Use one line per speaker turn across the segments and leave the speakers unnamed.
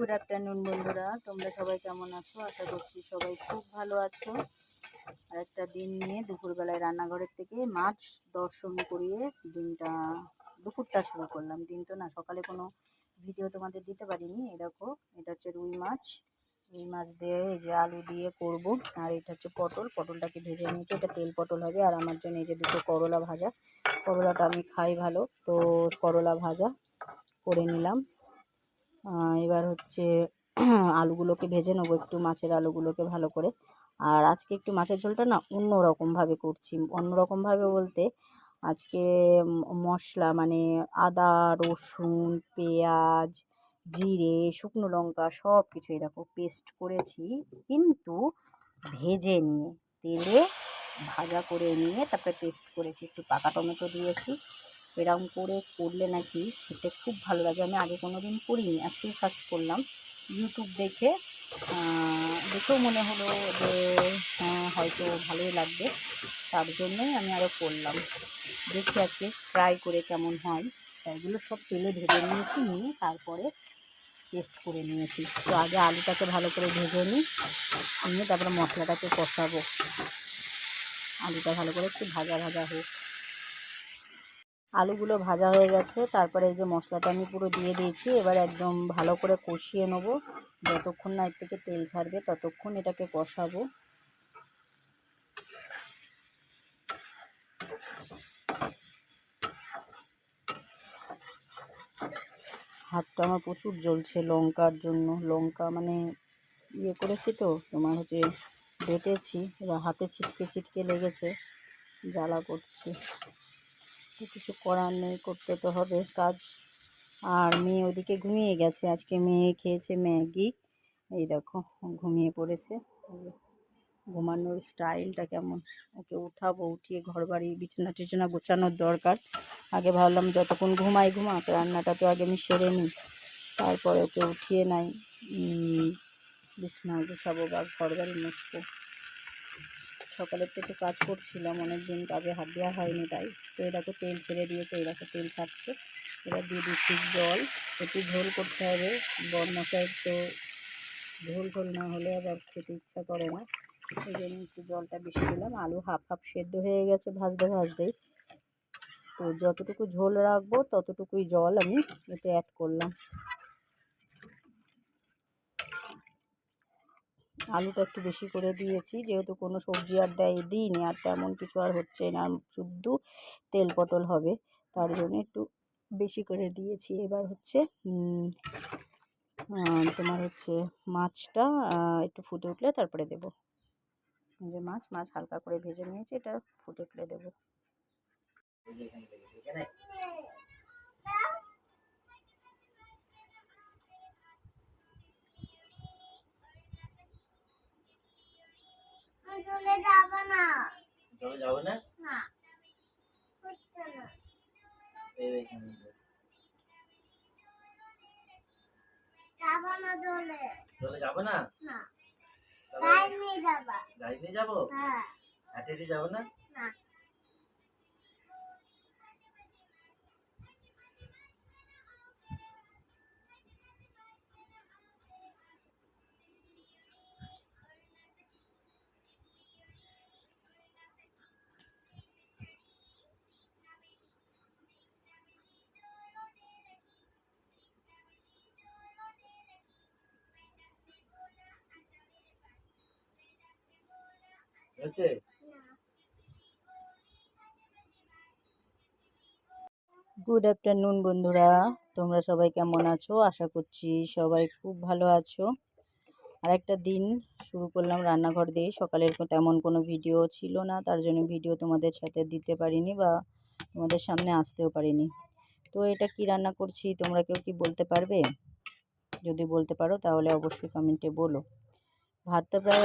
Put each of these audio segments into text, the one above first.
Good afternoon বন্ধুরা, তোমরা সবাই কেমন আছো? আশা করছি সবাই খুব ভালো আছো। আর একটা দিন নিয়ে দুপুরবেলায় রান্নাঘরের থেকে মাছ দর্শন করিয়ে দিনটা, দুপুরটা শুরু করলাম। দিন তো না, সকালে কোনো ভিডিও তোমাদের দিতে পারিনি। দেখো, এটা হচ্ছে রুই মাছ। রুই মাছ দিয়ে এই যে আলু দিয়ে করব। আর এটা হচ্ছে পটল। পটলটাকে ভেজে নিয়েছি। এটা তেল পটল হবে। আর আমার জন্য এই যে দুটো করলা ভাজা, করলাটা আমি খাই ভালো। তো করলা ভাজা করে নিলাম। এবার হচ্ছে আলুগুলোকে ভেজে নেব একটু, মাছের আলুগুলোকে ভালো করে। আর আজকে একটু মাছের ঝোলটা না অন্য রকমভাবে করছি। অন্য রকমভাবে বলতে আজকে মশলা মানে আদা, রসুন, পেঁয়াজ, জিরে, শুকনো লঙ্কা সব কিছু এরকম পেস্ট করেছি। কিন্তু ভেজে নিয়ে, তেলে ভাজা করে নিয়ে তারপরে পেস্ট করেছি। একটু পাকা টমেটো দিয়েছি। এরকম করে করলে নাকি খেতে খুব ভালো লাগে। আমি আগে কোনো দিন করিনি, আজকেই ফার্স্ট করলাম। ইউটিউব দেখে দেখেও মনে হলো যে হ্যাঁ হয়তো ভালোই লাগবে। তার জন্যই আমি আরও করলাম। দেখি আজকে ট্রাই করে কেমন হয়। এগুলো সব তেলে ভেজে নিয়েছি, নিয়ে তারপরে পেস্ট করে নিয়েছি। তো আগে আলুটাকে ভালো করে ভেজে নিই, নিয়ে তারপরে মশলাটাকে কষাবো। আলুটা ভালো করে একটু ভাজা ভাজা হোক আলুগুলো ভাজা হয়ে গেছে। তারপরে এই যে মশলাটা আমি পুরো দিয়ে দিয়েছি। এবার একদম ভালো করে কষিয়ে নেব। যতক্ষণ না এর থেকে তেল ছাড়বে, ততক্ষণ এটাকে কষাবো। হাতটা আমার প্রচুর জ্বলছে লঙ্কার জন্য। লঙ্কা মানে ইয়ে করেছি তো, তোমার হচ্ছে বেটেছি, এবার হাতে ছিটকে ছিটকে লেগেছে, জ্বালা করছে। তো কিছু করার নেই, করতে তো হবে কাজ। আর মেয়ে ওদিকে ঘুমিয়ে গেছে, আজকে মেয়ে খেয়েছে ম্যাগি। এই দেখো ঘুমিয়ে পড়েছে। ঘুমানোর স্টাইলটা কেমন? ওকে উঠাবো, উঠিয়ে ঘর বাড়ি বিছানা টিছানা গোছানোর দরকার। আগে ভাবলাম যতক্ষণ ঘুমাই ঘুমাক, রান্নাটা তো আগে আমি সেরে নিই। তারপরে ওকে উঠিয়ে নাই বিছানা গোছাবো বা ঘর বাড়ি মুছবো। সকালের থেকে কাজ করছিলাম, অনেক দিন কাজে হাত দেওয়া হয়নি তাই। তো এটাকে তেল ছেড়ে দিয়েছে এটাকে তেল ছাড়ছে। এবার দিয়ে দিচ্ছি জল, একটু ঝোল করতে হবে। বরমশাইয়ের তো ঝোল ঝোল না হলে আবার খেতে ইচ্ছা করে না। এই জন্য একটু জলটা বেশি দিলাম। আলু হাফ হাফ সেদ্ধ হয়ে গেছে ভাজতে ভাজতেই তো যতটুকু ঝোল রাখব, ততটুকুই জল আমি এতে অ্যাড করলাম। আলুটা একটু বেশি করে দিয়েছি। যেহেতু কোনো সবজি আর দেয় দিইনি, আর তেমন কিছু আর হচ্ছে না, শুদ্ধ তেল পটল হবে। তার জন্য একটু বেশি করে দিয়েছি। এবার হচ্ছে তোমার হচ্ছে মাছটা একটু ফুটে উঠলে তারপরে দেবো। যে মাছ মাছ হালকা করে ভেজে নিয়েছি, এটা ফুটে উঠলে দেবো।
চলে যাব না।
চলে যাবে না?
না। হচ্ছে না।
এই এখানে
যাব না চলে
চলে যাবে না?
না।
তাহলে
নিয়ে যাব।
গাড়ি নিয়ে যাব?
হ্যাঁ।
হেঁটে যাব না?
না।
হয়েছে?
গুড আফটারনুন বন্ধুরা। তোমরা সবাই কেমন আছো? আশা করছি সবাই খুব ভালো আছো। আর একটা দিন শুরু করলাম রান্নাঘর দিয়ে। সকালের তেমন কোনো ভিডিও ছিল না, তার জন্য ভিডিও তোমাদের সাথে দিতে পারিনি বা তোমাদের সামনে আসতেও পারিনি। তো এটা কি রান্না করছি, তোমরা কেউ কি বলতে পারবে? যদি বলতে পারো, তাহলে অবশ্যই কমেন্টে বলো। ভাতটা প্রায়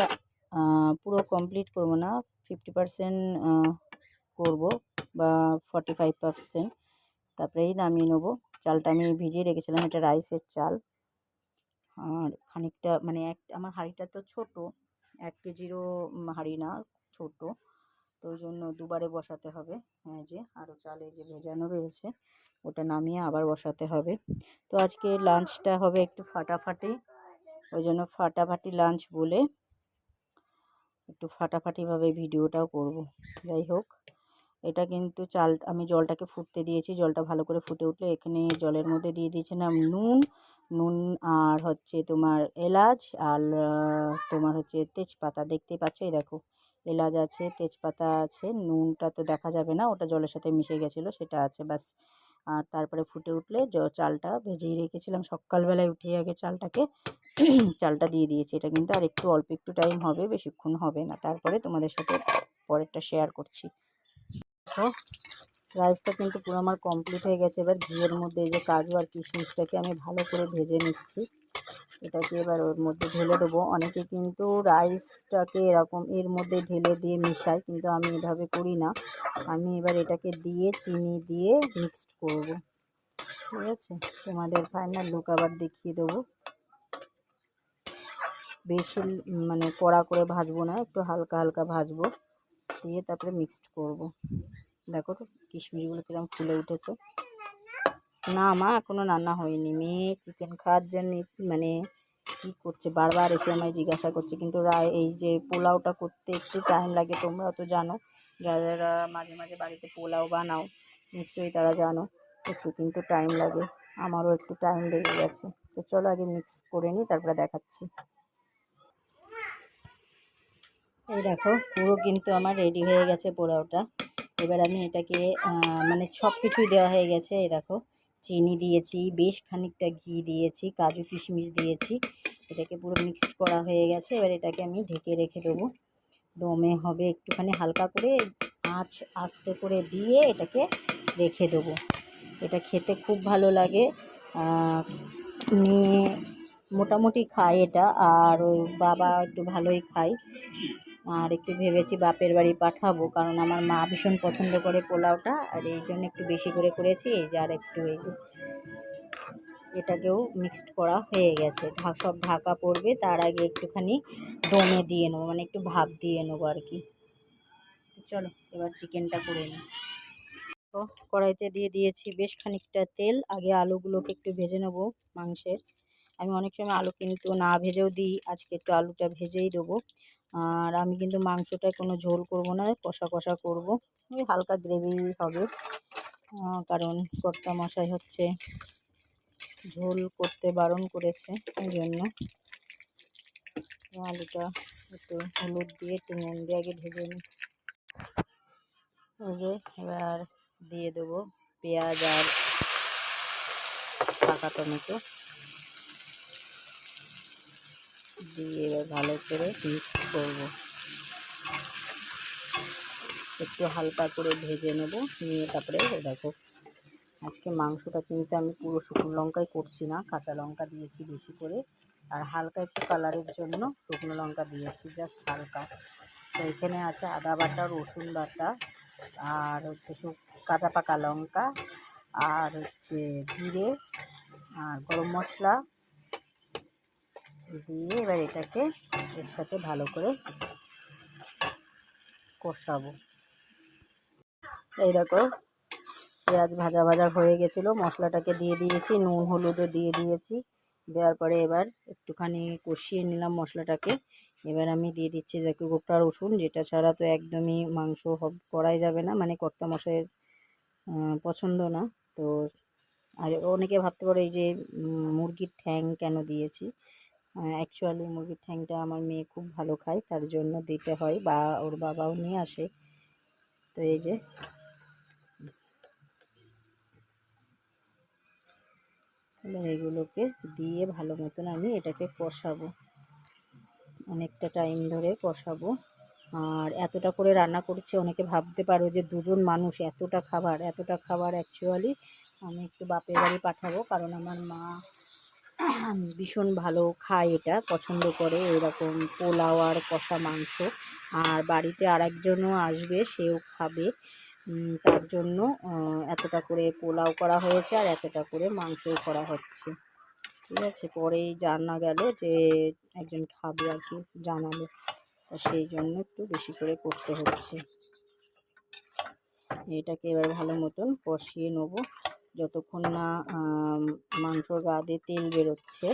পুরো কমপ্লিট করব না। ফিফটি পারসেন্ট করব বা ফর্টি ফাইভ পারসেন্ট তারপরেই নামিয়ে নেব। চালটা আমি ভিজিয়ে রেখেছিলাম, এটা রাইসের চাল। আর খানিকটা মানে এক, আমার হাঁড়িটা তো ছোট, এক কেজিরও হাঁড়ি না, ছোট। তো ওই জন্য দুবারে বসাতে হবে। হ্যাঁ যে, আরও চাল যে ভেজানো রয়েছে, ওটা নামিয়ে আবার বসাতে হবে। তো আজকে লাঞ্চটা হবে একটু ফাটাফাটি। ওই জন্য ফাটাফাটি লাঞ্চ বলে একটু ফাটাফাটিভাবে ভিডিওটাও করব। যাই হোক, এটা কিন্তু চাল, আমি জলটাকে ফুটতে দিয়েছি, জলটা ভালো করে ফুটে উঠলে এখানে জলের মধ্যে দিয়ে দিয়েছিলাম নুন নুন আর হচ্ছে তোমার এলাচ আর তোমার হচ্ছে তেজপাতা। দেখতেই পাচ্ছ, এই দেখো, এলাচ আছে, তেজপাতা আছে, নুনটা তো দেখা যাবে না, ওটা জলের সাথে মিশে গেছিল, সেটা আছে, ব্যাস। আর তারপরে ফুটে উঠলে চালটা ভেজেই রেখেছিলাম। সকালবেলায় উঠে আগে চালটাকে চালটা দিয়ে দিয়েছি। এটা কিন্তু আর একটু অল্প একটু টাইম হবে, বেশিক্ষণ হবে না। তারপরে তোমাদের সাথে পরেরটা শেয়ার করছি। তো রাইসটা কিন্তু পুরো আমার কমপ্লিট হয়ে গেছে। এবার ঘিয়ের মধ্যে এই যে কাজু আর কিশমিশটাকে আমি ভালো করে ভেজে নিচ্ছি। এটাকে এবার ওর মধ্যে ঢেলে দেবো। অনেকে কিন্তু রাইসটাকে এরকম এর মধ্যে ঢেলে দিয়ে মিশায়, কিন্তু আমি এভাবে করি না। আমি এবার এটাকে দিয়ে চিনি দিয়ে মিক্সড করব। ঠিক আছে? তোমাদের ফাইনাল লুক আবার দেখিয়ে দেবো। বেশি মানে কড়া করে ভাজবো না, একটু হালকা হালকা ভাজবো। দিয়ে তারপরে মিক্সড করব। দেখো তো, কিশমিশগুলো কীরকম ফুলে উঠেছে। না মা, এখনও রান্না হয়নি। মেয়ে চিকেন খাওয়ার জন্য মানে কী করছে? বারবার এসে আমায় জিজ্ঞাসা করছে। কিন্তু রায় এই যে পোলাওটা করতে একটু টাইম লাগে তোমরা তো জানো। যারা যারা মাঝে মাঝে বাড়িতে পোলাও বানাও, নিশ্চয়ই তারা জানো, একটু কিন্তু টাইম লাগে। আমারও একটু টাইম লেগে গেছে। তো চলো আগে মিক্স করে নিই, তারপরে দেখাচ্ছি। এই দেখো, পুরো কিন্তু আমার রেডি হয়ে গেছে পোলাওটা। এবার আমি এটাকে মানে সব কিছুই দেওয়া হয়ে গেছে, এই দেখো। চিনি দিয়েছি, বেশ খানিকটা ঘি দিয়েছি, কাজু কিশমিশ দিয়েছি। এটাকে পুরো মিক্সড করা হয়ে গেছে, এবার এটাকে আমি ঢেকে রেখে দেবো। দমে হবে একটুখানি হালকা করে, আঁচ আস্তে করে দিয়ে এটাকে রেখে দেবো। এটা খেতে খুব ভালো লাগে। মেয়ে মোটামুটি খায় এটা, আর বাবা একটু ভালোই খায়। আর একটু ভেবেছি বাপের বাড়ি পাঠাবো, কারণ আমার মা ভীষণ পছন্দ করে পোলাওটা, আর এই জন্য একটু বেশি করে করেছি, এই যে আর একটু এই যে এটাকেও মিক্সড করা হয়ে গেছে। সব ঢাকা পড়বে, তার আগে একটুখানি দমে দিয়ে নেব মানে একটু ভাপ দিয়ে নেব আর কি। চলো, এবার চিকেনটা করে নিই। তো কড়াইতে দিয়ে দিয়েছি বেশ খানিকটা তেল, আগে আলুগুলোকে একটু ভেজে নেব মাংসের। আমি অনেক সময় আলু কিন্তু না ভেজেও দিই, আজকে একটু আলুটা ভেজেই দেবো। আর আমি কিন্তু মাংসটায় কোনো ঝোল করব না, কষা কষা করব। ওই হালকা গ্রেভি হবে। কারণ কর্তা মশাই হচ্ছে ঝোল করতে বারণ করেছে ওই জন্য। আলুটা একটু হলুদ দিয়ে, একটু নুন দিয়ে আগে ভেজে নিই। এবার দিয়ে দেবো পেঁয়াজ আর পাকা টমেটো। দিয়ে ভালো করে মিক্স করব। একটু হালকা করে ভেজে নেব, নিয়ে তারপরে দেখো, আজকে মাংসটা কিন্তু আমি পুরো শুকনো লঙ্কাই করছি না, কাঁচা লঙ্কা দিয়েছি বেশি করে, আর হালকা একটু কালারের জন্য শুকনো লঙ্কা দিয়েছি জাস্ট হালকা। তো এখানে আছে আদা বাটা, রসুন বাটা, আর হচ্ছে কাঁচা পাকা লঙ্কা, আর হচ্ছে জিরে, আর গরম মশলা দিয়ে এবার এটাকে এর সাথে ভালো করে কষাবো। এই দেখো পেঁয়াজ ভাজা ভাজা হয়ে গেছিল, মশলাটাকে দিয়ে দিয়েছি, নুন, হলুদও দিয়ে দিয়েছি। দেওয়ার পরে এবার একটুখানি কষিয়ে নিলাম মশলাটাকে। এবার আমি দিয়ে দিচ্ছি দেখো গোটা রসুন, যেটা ছাড়া তো একদমই মাংস করাই যাবে না মানে কর্তা মশাইয়ের পছন্দ না। তো আর অনেকে ভাবতে পারে এই যে মুরগির ঠ্যাং কেন দিয়েছি? অ্যাকচুয়ালি মুরগির ঠ্যাংটা আমার মেয়ে খুব ভালো খায়, তার জন্য দিতে হয় বা ওর বাবাও নিয়ে আসে। তো এই যে। এগুলোকে দিয়ে ভালো মতন আমি এটাকে কষাবো। অনেকটা টাইম ধরে কষাবো। আর এতটা করে রান্না করছে, অনেকে ভাবতে পারো যে দুজন মানুষ এতটা খাবার এতটা খাবার অ্যাকচুয়ালি আমি একটু বাপের বাড়ি পাঠাবো, কারণ আমার মা ভীষণ ভালো খায় এটা, পছন্দ করে এরকম পোলাও আর কষা মাংস। আর বাড়িতে আর একজনও আসবে, সেও খাবে। তার জন্য এতটা করে পোলাও করা হয়েছে আর এতটা করে মাংসও করা হচ্ছে। ঠিক আছে, পরেই জানা গেল যে একজন খাবে আর কি জানালো। তা সেই জন্য একটু বেশি করে করতে হচ্ছে। এটাকে এবার ভালো মতন কষিয়ে নেব। যতক্ষণ না মাংসর গা দিয়ে তেল বেরোচ্ছে,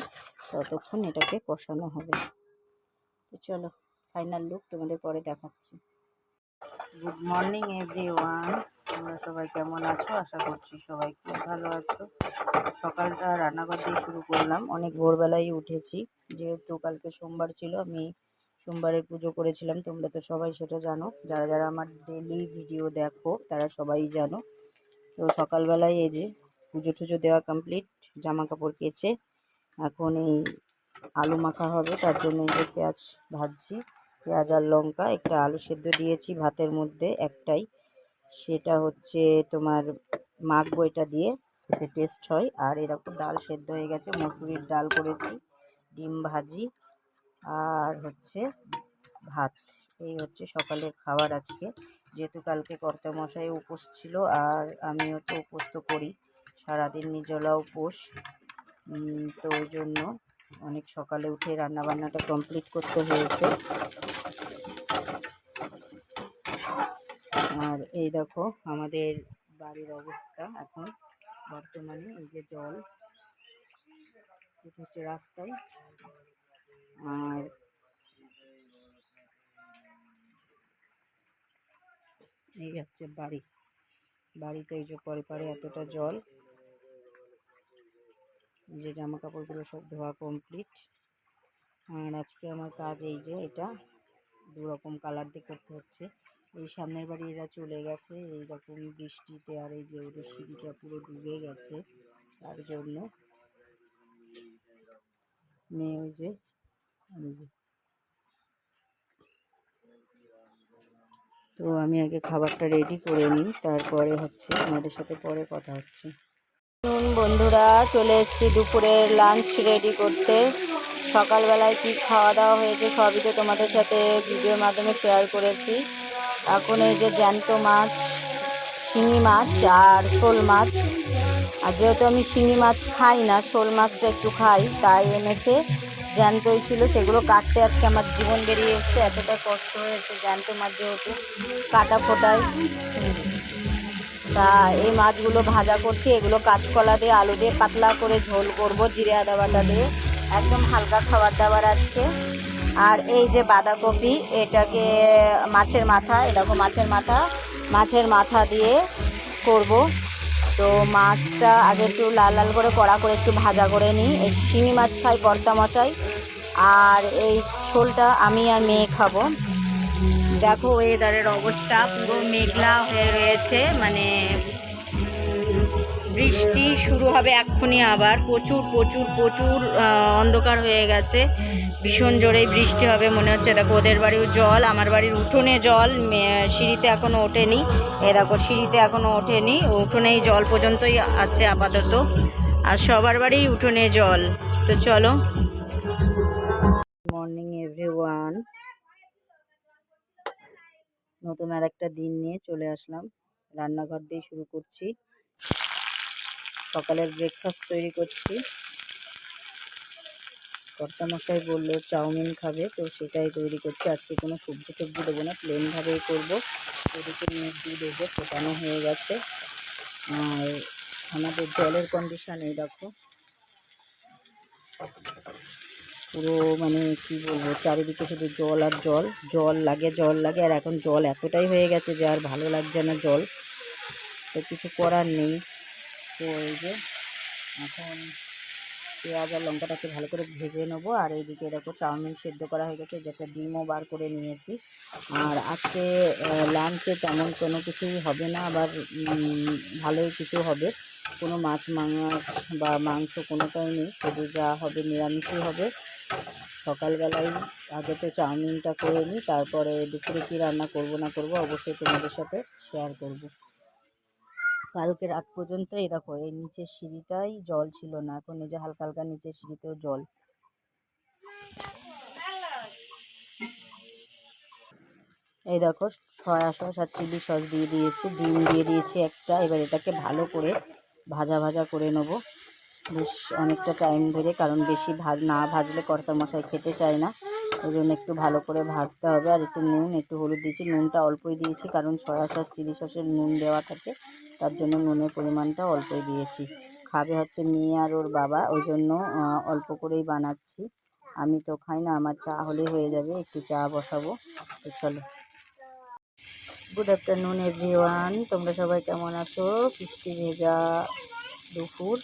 ততক্ষণ এটাকে কষানো হবে। তো চলো ফাইনাল লুক তোমাদের পরে দেখাচ্ছি। গুড মর্নিং এভরি ওয়ান তোমরা সবাই কেমন আছো? আশা করছি সবাই খুব ভালো আছো। সকালটা রান্নাঘর দিয়ে শুরু করলাম। অনেক ভোরবেলায় উঠেছি। যেহেতু কালকে সোমবার ছিল, আমি সোমবারের পুজো করেছিলাম। তোমরা তো সবাই সেটা জানো। যারা যারা আমার ডেলি ভিডিও দেখো, তারা সবাই জানো। তো সকালবেলায় এই যে পুজো টুজো দেওয়া কমপ্লিট জামা কাপড় কেচে এখন এই আলু মাখা হবে, তার জন্য এই যে পেঁয়াজ ভাজছি। পেঁয়াজ আর লঙ্কা, একটা আলু সেদ্ধ দিয়েছি ভাতের মধ্যে একটাই। সেটা হচ্ছে তোমার মাখবো এটা দিয়ে, এতে টেস্ট হয়। আর এরকম ডাল সেদ্ধ হয়ে গেছে, মসুরির ডাল করেছি, ডিম ভাজি, আর হচ্ছে ভাত। এই হচ্ছে সকালের খাবার আজকে। যেহেতু কালকে কর্তা মশাই উপোস ছিল, আর আমিও তো উপোস তো করি। সারাদিন নিজলা উপোস। তো ওই জন্য অনেক সকালে উঠে রান্নাবান্নাটা কমপ্লিট করতে হয়েছে। আর এই দেখো, আমাদের বাড়ির অবস্থা এখন বর্তমানে, এই যে জল, এটা হচ্ছে রাস্তায়। আর এই হচ্ছে বাড়ি। বাড়িতে এই যে পরে পরে এতটা জল যে জামা কাপড়গুলো সব ধোয়া কমপ্লিট আর আজকে আমার কাজ এই যে এটা দু রকম কালার দিয়ে করতে হচ্ছে। এই সামনের বাড়ি এরা চলে গেছে, এইরকম বৃষ্টিতে আর এই যে ওদের সিঁড়িটা পুরো ডুবে গেছে, তার জন্য। মেয়ে ওই যে এই যে তো আমি আগে খাবারটা রেডি করে নিই, তারপরে হচ্ছে আমাদের সাথে পরে কথা হচ্ছে। বন্ধুরা, চলে এসেছি দুপুরের লাঞ্চ রেডি করতে। সকালবেলায় কি খাওয়া দাওয়া হয়েছে সবই তো তোমাদের সাথে ভিডিওর মাধ্যমে শেয়ার করেছি। এখন এই যে জ্যান্ত মাছ, শিঙি মাছ আর শোল মাছ। আর যেহেতু আমি শিঙি মাছ খাই না, শোল মাছটা একটু খাই, তাই এনেছে। জ্যান্তই ছিল সেগুলো কাটতে আজকে আমার জীবন বেরিয়ে এসছে, এতটা কষ্ট হয়েছে জ্যান্ত মাছ যেহেতু কাটা ফোটায়। তা এই মাছগুলো ভাজা করছি, এগুলো কাঁচকলা দিয়ে, আলু দিয়ে পাতলা করে ঝোল করব, জিরে আদা বাটা দিয়ে। একদম হালকা খাবার দাবার আজকে। আর এই যে বাঁধাকপি, এটাকে মাছের মাথা এরকম মাছের মাথা মাছের মাথা দিয়ে করব। তো মাছটা আগে একটু লাল লাল করে কড়া করে একটু ভাজা করে নিই। এই শিঙি মাছ খাই কর্তা মশাই। আর এই ঝোলটা আমি আর মেয়ে খাব। দেখো ওয়েদারের অবস্থা পুরো মেঘলা হয়ে রয়েছে মানে বৃষ্টি শুরু হবে এক্ষুনি আবার। প্রচুর প্রচুর প্রচুর অন্ধকার হয়ে গেছে। ভীষণ জোরেই বৃষ্টি হবে মনে হচ্ছে। দেখো, ওদের বাড়িও জল, আমার বাড়ির উঠোনে জল। সিঁড়িতে এখনও ওঠেনি। এ দেখো, সিঁড়িতে এখনও ওঠেনি। উঠোনেই জল পর্যন্তই আছে আপাতত। আর সবার বাড়ি উঠোনে জল। তো চলো। মর্নিং এভরিওয়ান নতুন আর একটা দিন নিয়ে চলে আসলাম। রান্নাঘর দিয়ে শুরু করছি। সকালের ব্রেকফাস্ট তৈরি করছি। কর্তামশাই বলল, চাউমিন খাবে, তো সেটাই তৈরি করছি। আজকে কোনো সবজি টবজি দেবো না প্লেনভাবেই করব। ওদিকে মেঘ দিয়ে দেবো ফোটানো হয়ে গেছে। আর আমাদের জলের কন্ডিশান এই দেখো। পুরো মানে কি বলব, চারিদিকে শুধু জল আর জল। জল লাগে জল লাগে, আর এখন জল এতটাই হয়ে গেছে যে আর ভালো লাগছে না জল। তো কিছু করার নেই। তো এই যে এখন পেঁয়াজ আর লঙ্কাটাকে ভালো করে ভেজে নেব। আর এইদিকে দেখো চাউমিন সেদ্ধ করা হয়ে গেছে যেটা ডিমও বার করে নিয়েছি। আর আজকে লাঞ্চে তেমন কোনো কিছুই হবে না, আবার ভালোই কিছু হবে। কোনো মাছ মাছ বা মাংস কোনোটাই নেই, শুধু যা হবে নিরামিষই হবে। সকালবেলায় আগে তো চাউমিনটা করে নিই, তারপরে দুপুরে কী রান্না করব না করব অবশ্যই তোমাদের সাথে শেয়ার করব। কালকে রাত পর্যন্ত এই দেখো, এই নিচের সিঁড়িটাই জল ছিল না। এখন এই যে হালকা হালকা নিচের সিঁড়িতেও জল। এই দেখো সয়া সস আর চিলি সস দিয়ে দিয়েছি, ডিম দিয়ে দিয়েছি একটা। এবার এটাকে ভালো করে ভাজা ভাজা করে নেব। বেশ অনেকটা টাইম ধরে, কারণ বেশি ভাজ না ভাজলে কর্তা মশাই খেতে চায় না। ওই জন্য একটু ভালো করে ভাজতে হবে আর একটু নুন, একটু হলুদ দিয়েছি। নুনটা অল্পই দিয়েছি কারণ সয়া সস, চিলি সসের নুন দেওয়া থাকে, তার জন্য নুনের পরিমাণটা অল্পই দিয়েছি। খাবে হচ্ছে মেয়ে আর ওর বাবা, ওই জন্য অল্প করেই বানাচ্ছি। আমি তো খাই না, আমার চা হলেই হয়ে যাবে, একটু চা বসাবো। তো চলো। গুড আফটারনুন এভরিওয়ান তোমরা সবাই কেমন আছো? বৃষ্টি ভেজা দুপুর।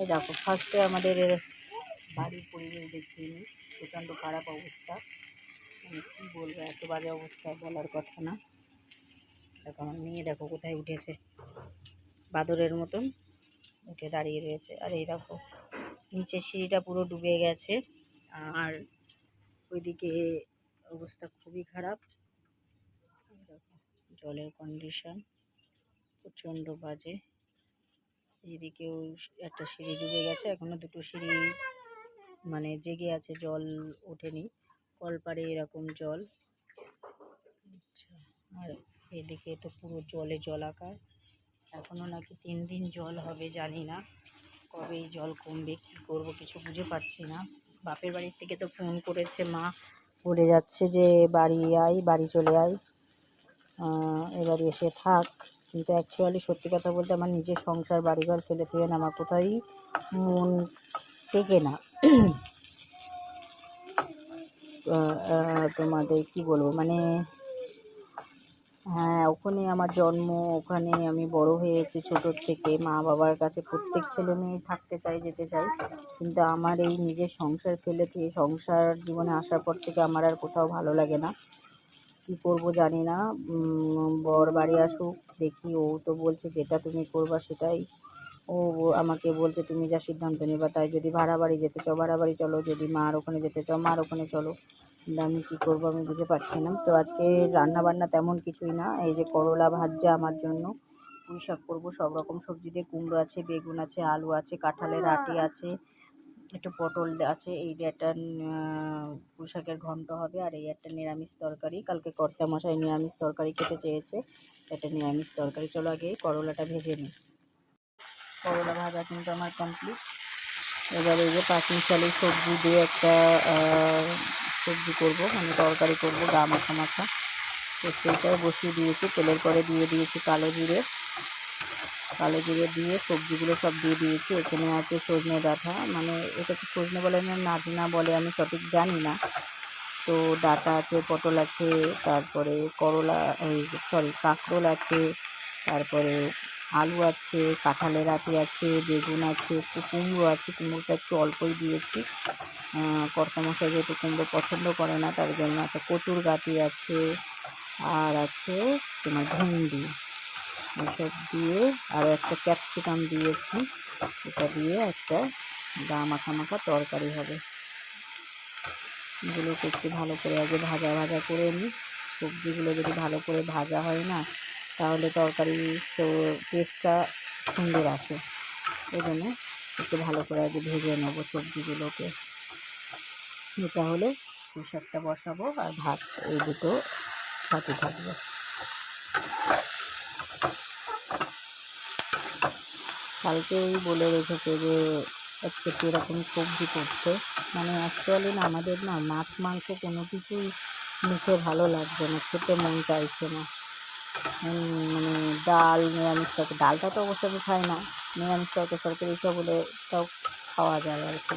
এই দেখো ফার্স্টে আমাদের বাড়ির পরিবেশ দেখিয়ে প্রচণ্ড খারাপ অবস্থা। মানে কী বলব, এত বাজে অবস্থা, বলার কথা না। দেখো, আমার মেয়ে দেখো কোথায় উঠেছে। বাদরের মতন উঠে দাঁড়িয়ে রয়েছে। আর এই দেখো, নিচের সিঁড়িটা পুরো ডুবে গেছে। আর ওইদিকে অবস্থা খুবই খারাপ। জলের কন্ডিশন প্রচণ্ড বাজে। এদিকেও একটা সিঁড়ি ডুবে গেছে। এখনও দুটো সিঁড়ি মানে জেগে আছে জল ওঠেনি। কলপাড়ে এরকম জল। আচ্ছা আর এদিকে তো পুরো জলে জলাকার। এখনও নাকি তিন দিন জল হবে, জানি না। কবে জল কমবে, কী করব কিছু বুঝে পাচ্ছি না। বাপের বাড়ির থেকে তো ফোন করেছে মা, বলে যাচ্ছে যে বাড়ি আয়, বাড়ি চলে আয়। এবারে এসে থাক। কিন্তু অ্যাকচুয়ালি সত্যি কথা বলতে আমার নিজের সংসার, বাড়িঘর ফেলে ফেলে আমার কোথায়? মন টেকে না। তোমাদের কি বলব? মানে হ্যাঁ ওখানে আমার জন্ম, ওখানে আমি বড় হয়েছি ছোটোর থেকে। মা বাবার কাছে প্রত্যেক ছেলে মেয়ে থাকতে চাই, যেতে চাই। কিন্তু আমার এই নিজের সংসার ফেলে দিয়ে, সংসার জীবনে আসার পর থেকে আমার আর কোথাও ভালো লাগে না। কী করব জানি না। বর বাড়ি আসুক, দেখি। ও তো বলছে, যেটা তুমি করবা সেটাই। ও আমাকে বলছে তুমি যা সিদ্ধান্ত নেবা তাই যদি ভাড়া বাড়ি যেতে চাও ভাড়া বাড়ি চলো। যদি মার ওখানে যেতে চাও মার ওখানে চলো। আমি কী করব আমি বুঝে পাচ্ছি না। তো আজকে রান্না বান্না তেমন কিছুই না এই যে করলা ভাজা আমার জন্য। পুঁই শাক করব সব রকম সবজি দিয়ে কুমড়ো আছে বেগুন আছে আলু আছে কাঁঠালের আটি আছে একটু পটল আছে। এই যে একটা পুঁই শাকের ঘন্ট হবে আর এই একটা নিরামিষ তরকারি। কালকে কর্তা মশাই নিরামিষ তরকারি খেতে চেয়েছে একটা নিরামিষ তরকারি। চলো আগে করলাটা ভেজে নিই। করলা ভাজা কিন্তু আমার কমপ্লিট এবার এই যে পাঁচ মিশালি সবজি দিয়ে একটা সবজি করব মানে তরকারি করব, গা মাখা মাখা। তো সেইটাও বসিয়ে দিয়েছি, তেলের পরে দিয়ে দিয়েছি কালো জিরে। কালো জিরে দিয়ে সবজিগুলো সব দিয়ে দিয়েছি। এখানে আছে সজনে ডাঁটা মানে এটা এটাকে সজনে বলে না নাজনা বলে আমি সঠিক জানি না। তো ডাঁটা আছে, পটল আছে, তারপরে করলা, এই সরি কাঁকরোল আছে, তারপরে আলু আছে, কাঁঠালের আটি আছে, বেগুন আছে কুমড়ো আছে, কুমড়োটা একটু অল্পই দিয়েছি। কর্তামশাই যেহেতু কুমড়ো পছন্দ করে না, তার জন্য একটা কচুর গাটি আছে আর আছে তোমার ভেন্ডি। এসব দিয়ে আর একটা ক্যাপসিকাম দিয়েছি, এটা দিয়ে একটা গা মাখা মাখা তরকারি হবে। এগুলোকে একটু ভালো করে আগে ভাজা ভাজা করে নিই। সবজিগুলো যদি ভালো করে ভাজা হয় না তাহলে তরকারি তো টেস্টটা সুন্দর আসে। ওই জন্য একটু ভালো করে আগে ভেজে নেব সবজিগুলোকে। এটা হলে বসাবো আর ভাত এই দুটো সাথে থাকবে। কালকেই বলে রেখেছে যে আজকে এরকম সবজি করতে। মানে অ্যাকচুয়ালি না আমাদের না মাছ, মাংস কোনো কিছুই মুখে ভালো লাগছে না, খেতে মন চাইছে না। মানে ডাল, নিরামিষ তরকারি ডালটা তো অবশ্য আমি খাই না। নিরামিষ তরকারি তরকারি এইসব হলে তাও খাওয়া যায় আর কি।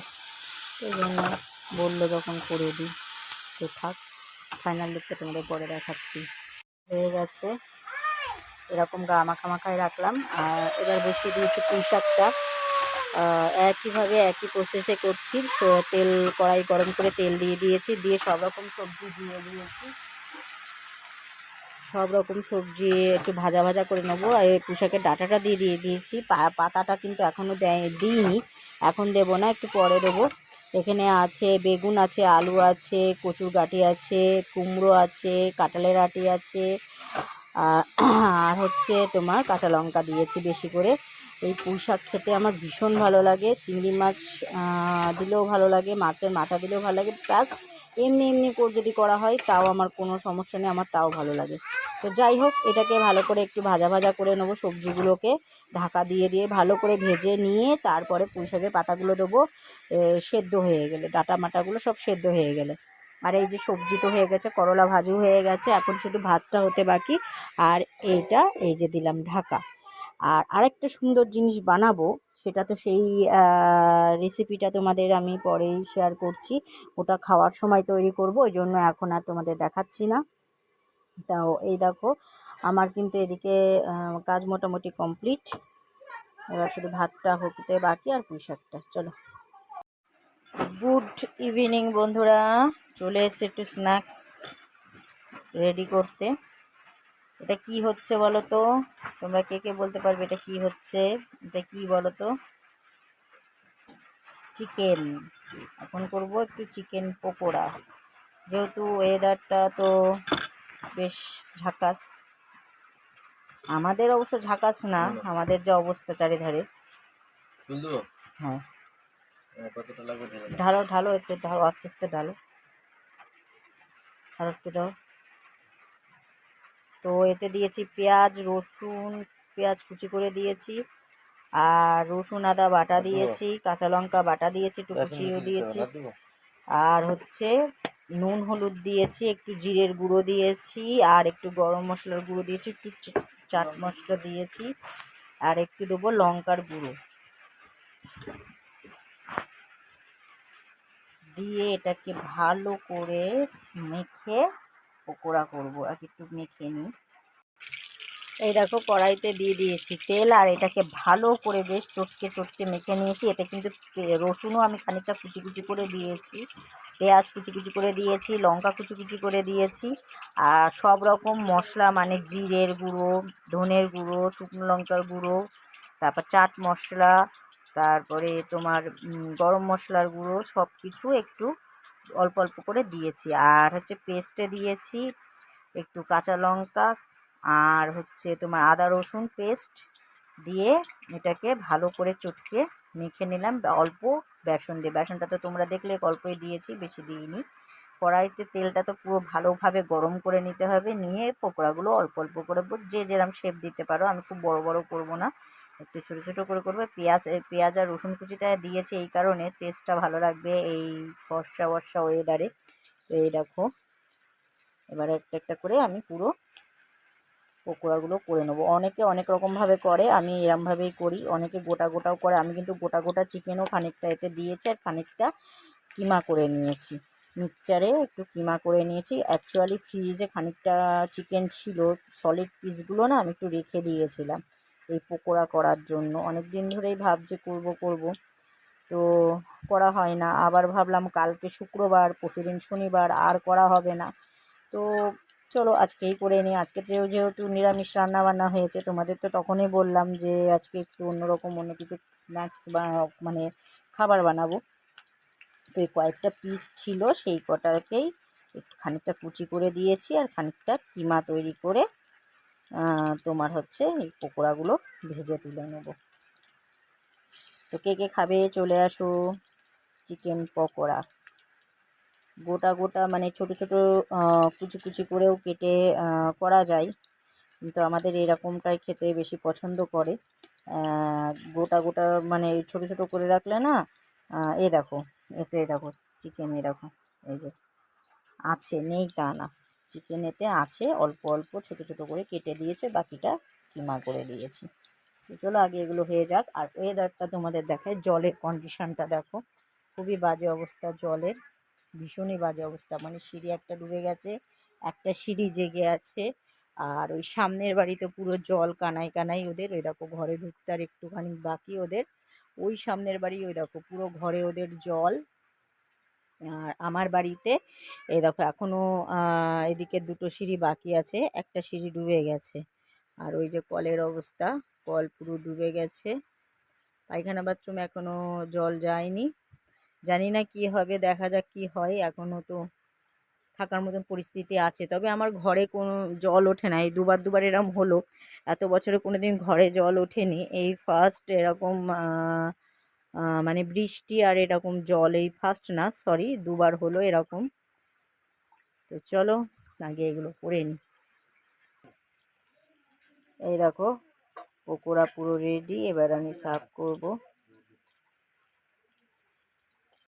এই জন্য বলল যখন করে দিই। তো থাক ফাইনাল লুকটা তোমাদের পরে দেখাচ্ছি। হয়ে গেছে। এরকম গা মাখা মাখায় রাখলাম। আর এবার বসিয়ে দিয়েছি পুঁই শাকটা একইভাবে একই প্রসেসে করছি। তো তেল কড়াই গরম করে তেল দিয়ে দিয়েছি। দিয়ে সব রকম সবজি দিয়ে দিয়েছি। সব রকম সবজি একটু ভাজা ভাজা করে নেব। আর এই পুঁই শাকের ডাঁটাটা দিয়ে দিয়ে দিয়েছি। পাতাটা কিন্তু এখনও দেয়, দিইনি। এখন দেবো না, একটু পরে দেবো। এখানে আছে বেগুন আছে, আলু আছে, কচুর গাঁটি আছে, কুমড়ো আছে, কাঁঠালের আটি আছে। আর হচ্ছে তোমার কাঁচা লঙ্কা দিয়েছি বেশি করে। এই পুঁই শাক খেতে আমার ভীষণ ভালো লাগে। চিংড়ি মাছ দিলেও ভালো লাগে, মাছের মাথা দিলেও ভালো লাগে। প্লাস এমনি এমনি যদি করা হয়, তাও আমার কোনো সমস্যা নেই, আমার তাও ভালো লাগে। তো যাই হোক, এটাকে ভালো করে একটু ভাজা ভাজা করে নেব, সবজিগুলোকে ঢাকা দিয়ে দিয়ে ভালো করে ভেজে নিয়ে তারপরে পুঁই শাকের পাতাগুলো দেবো সেদ্ধ হয়ে গেলে, ডাটা মাটাগুলো সব সেদ্ধ হয়ে গেলে। আর এই যে সবজি তো হয়ে গেছে, করলা ভাজু হয়ে গেছে, এখন শুধু ভাতটা হতে বাকি। আর এইটা, এই যে দিলাম ঢাকা। আর আরেকটা সুন্দর জিনিস বানাবো সেটা তো সেই রেসিপিটা তোমাদের আমি পরেই শেয়ার করছি। ওটা খাওয়ার সময় তৈরি করব, ওই জন্য এখন আর তোমাদের দেখাচ্ছি না। তাও এই দেখো, আমার কিন্তু এদিকে কাজ মোটামুটি কমপ্লিট এবার শুধু ভাতটা হতে বাকি আর পুঁই শাকটা, চলো। গুড ইভিনিং বন্ধুরা, চলে এসছে একটু স্ন্যাক্স রেডি করতে। এটা কি হচ্ছে বলো তো তোমরা কে কে বলতে পারবে এটা কি হচ্ছে? এটা কি বলো তো চিকেন। এখন করব একটু চিকেন পকোড়া। যেহেতু ওয়েদারটা তো বেশ ঝাকাস। আমাদের অবশ্য ঝাকাস না আমাদের যা অবস্থা চারিধারে। হ্যাঁ।
ঢালো
ঢালো একটু ঢালো আস্তে আস্তে ঢালো। আর একটু দাও। তো এতে দিয়েছি পেঁয়াজ রসুন পেঁয়াজ কুচি করে দিয়েছি। আর রসুন আদা বাটা দিয়েছি কাঁচা লঙ্কা বাটা দিয়েছি একটু কুচিও দিয়েছি আর হচ্ছে নুন হলুদ দিয়েছি একটু জিরের গুঁড়ো দিয়েছি আর একটু গরম মশলার গুঁড়ো দিয়েছি একটু চাট মশলা দিয়েছি আর একটু দেবো লঙ্কার গুঁড়ো। দিয়ে এটাকে ভালো করে মেখে পকোড়া করব আর একটু মেখে নিই। এই দেখো কড়াইতে দিয়ে দিয়েছি তেল, আর এটাকে ভালো করে বেশ চটকে চটকে মেখে নিয়েছি। এতে কিন্তু রসুনও আমি খানিকটা কুচি কুচি করে দিয়েছি, পেঁয়াজ কুচি কুচি করে দিয়েছি, লঙ্কা কুচি কুচি করে দিয়েছি, আর সব রকম মশলা মানে জিরের গুঁড়ো, ধনের গুঁড়ো, শুকনো লঙ্কার গুঁড়ো, তারপর চাট মশলা, তারপরে তোমার গরম মশলার গুঁড়ো সব কিছু একটু অল্প অল্প করে দিয়েছি। আর হচ্ছে পেস্টে দিয়েছি একটু কাঁচা লঙ্কা আর হচ্ছে তোমার আদা রসুন পেস্ট দিয়ে এটাকে ভালো করে চটকে মেখে নিলাম। অল্প বেসন দিয়ে। বেসনটা তো তোমরা দেখলে অল্পই দিয়েছি, বেশি দিইনি। কড়াইতে তেলটা তো পুরো ভালোভাবে গরম করে নিতে হবে। নিয়ে পকোড়াগুলো অল্প অল্প করে যে যেরকম শেপ দিতে পারো। আমি খুব বড় বড় করব না। একটু ছোটো ছোটো করে করবে। পেঁয়াজ পেঁয়াজ আর রসুন কুচিটা দিয়েছি এই কারণে টেস্টটা ভালো লাগবে এই বর্ষা বর্ষা ওয়েদারে তো এই দেখো, এবার একটা একটা করে আমি পুরো পকোড়াগুলো করে নেব। অনেকে অনেক রকমভাবে করে, আমি এরমভাবেই করি। অনেকে গোটা গোটাও করে, আমি কিন্তু গোটা গোটা চিকেনও খানিকটা এতে দিয়েছি আর খানিকটা কিমা করে নিয়েছি। মিক্সচারে একটু কিমা করে নিয়েছি। অ্যাকচুয়ালি ফ্রিজে খানিকটা চিকেন ছিল সলিড পিসগুলো না আমি একটু রেখে দিয়েছিলাম। এই পকোড়া করার জন্য। অনেক দিন ধরেই ভাবছি করব করব। তো করা হয় না। আবার ভাবলাম কালকে শুক্রবার, পরশুদিন শনিবার, আর করা হবে না। তো চলো আজকেই করে নিই। আজকে যেহেতু নিরামিষ রান্না বান্না হয়েছে, তোমাদের তো তখনই বললাম যে আজকে একটু অন্যরকম অন্য কিছু স্ন্যাক্স বা মানে খাবার বানাবো। তো এই কয়েকটা পিস ছিল, সেই কটাকেই একটু খানিকটা কুচি করে দিয়েছি আর খানিকটা কিমা তৈরি করে তোমার হচ্ছে এই পকোড়াগুলো ভেজে তুলে নেব। তো কে কে খাবে চলে আসো, চিকেন পকোড়া। গোটা গোটা মানে ছোট ছোট কুচি কুচি করেও কেটে করা যায়। কিন্তু আমাদের এরকমটাই খেতে বেশি পছন্দ করে। গোটা গোটা মানে ছোট ছোট করে রাখলে না এ দেখো, এতে দেখো, চিকেন এ দেখো, এই যে, আছে, নেই তা না। চিকেন এতে আছে অল্প অল্প ছোট ছোট করে কেটে দিয়েছে, বাকিটা কিমা করে দিয়েছি। চলো আগে এগুলো হয়ে যাক। আর ওয়েদারটা তোমাদের দেখায় জলের কন্ডিশনটা দেখো। খুবই বাজে অবস্থা জলের, ভীষণই বাজে অবস্থা। মানে সিঁড়ি একটা ডুবে গেছে, একটা সিঁড়ি জেগে আছে, আর ওই সামনের বাড়িতে পুরো জল কানাই কানাই ওদের, ওই দেখো ঘরে ঢুকতে আর একটুখানি বাকি ওদের। ওই সামনের বাড়ি ওই দেখো, পুরো ঘরে ওদের জল। আর আমার বাড়িতে এই দেখো এখনও এদিকে দুটো সিঁড়ি বাকি আছে, একটা সিঁড়ি ডুবে গেছে। আর ওই যে কলের অবস্থা, কল পুরো ডুবে গেছে। পায়খানা বাথরুম এখনও জল যায়নি। জানি না কি হবে, দেখা যাক কি হয় এখনও তো থাকার মতন পরিস্থিতি আছে। তবে আমার ঘরে কোনো জল ওঠে না, এই দুবার দুবার এরকম হলো। এত বছরে কোনো দিন ঘরে জল ওঠেনি। এই ফার্স্ট এরকম মানে বৃষ্টি আর এরকম জল এই ফার্স্ট না সরি দুবার হলো এরকম। তো চলো, আগে এগুলো করে নিই এই দেখো, পকোড়া পুরো রেডি এবার আমি সার্ভ করব।